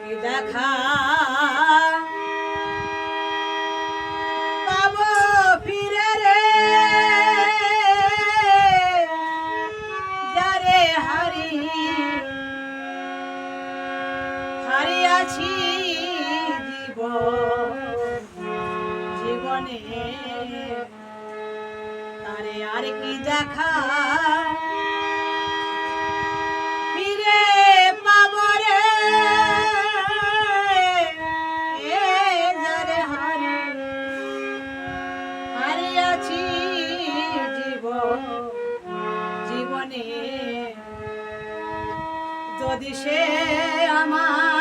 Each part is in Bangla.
কি দেখা? পাবো ফিরে রে। যারে হারি হারিয়াছি দিব জীবনে তারে আর কি দেখা? আছি জীবন জীবনে। যদি সে আমার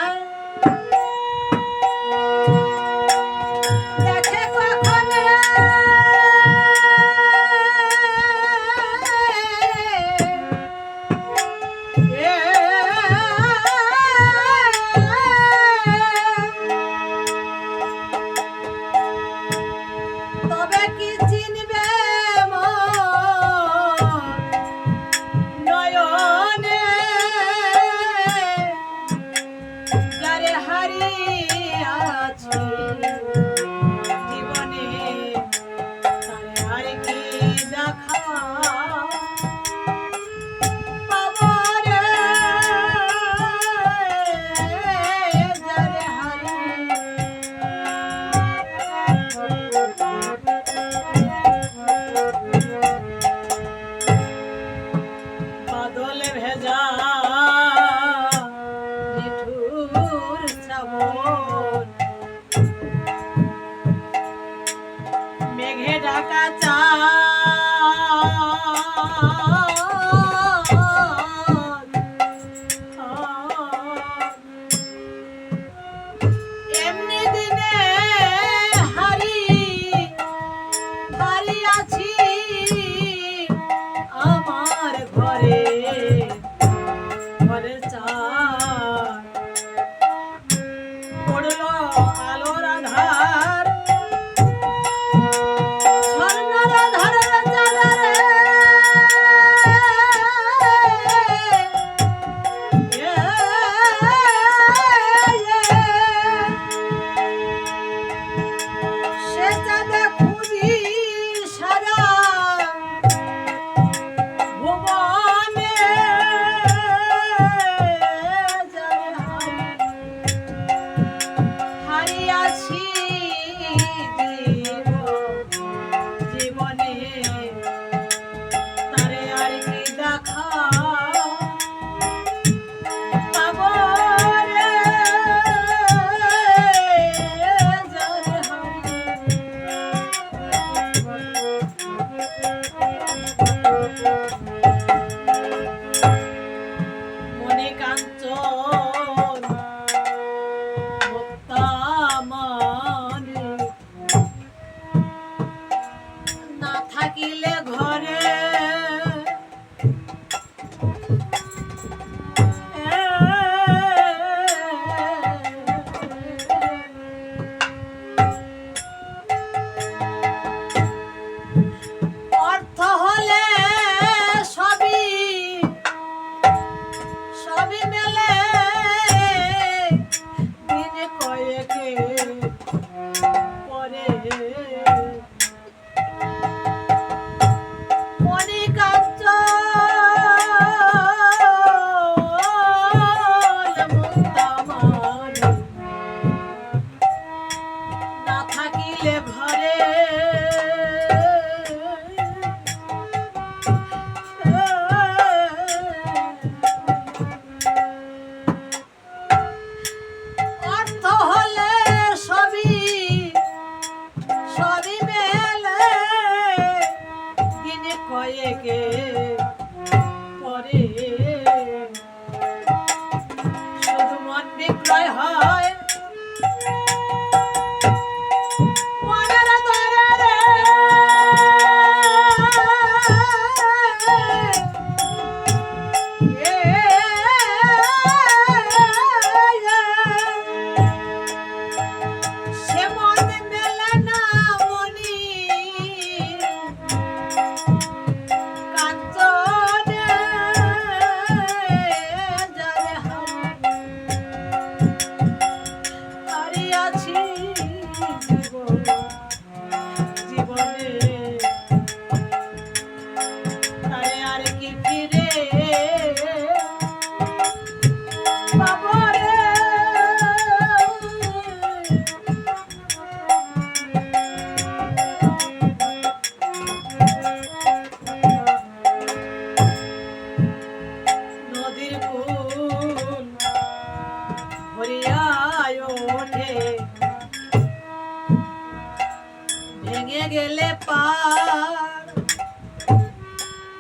গেলে পার,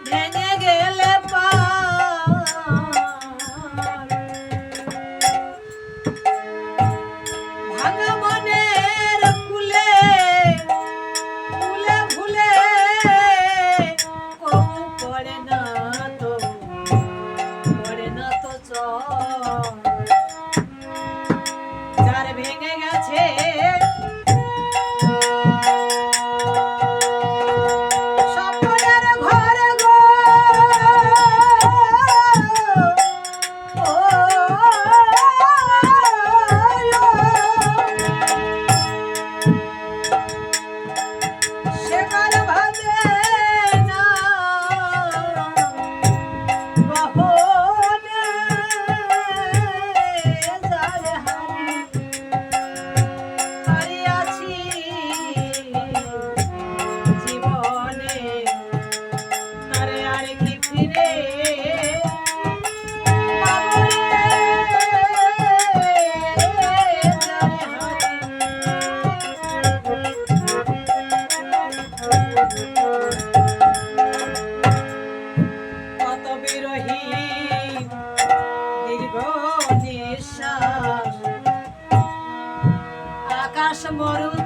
ভেঙে গেলে পার। ভাঙা মনের কুলে ফুলে কবু পড়ে না তো, পড়ে না তো চল যার ভেঙে গেছে Bye. নিঃশ্বাস আকাশ মরুতে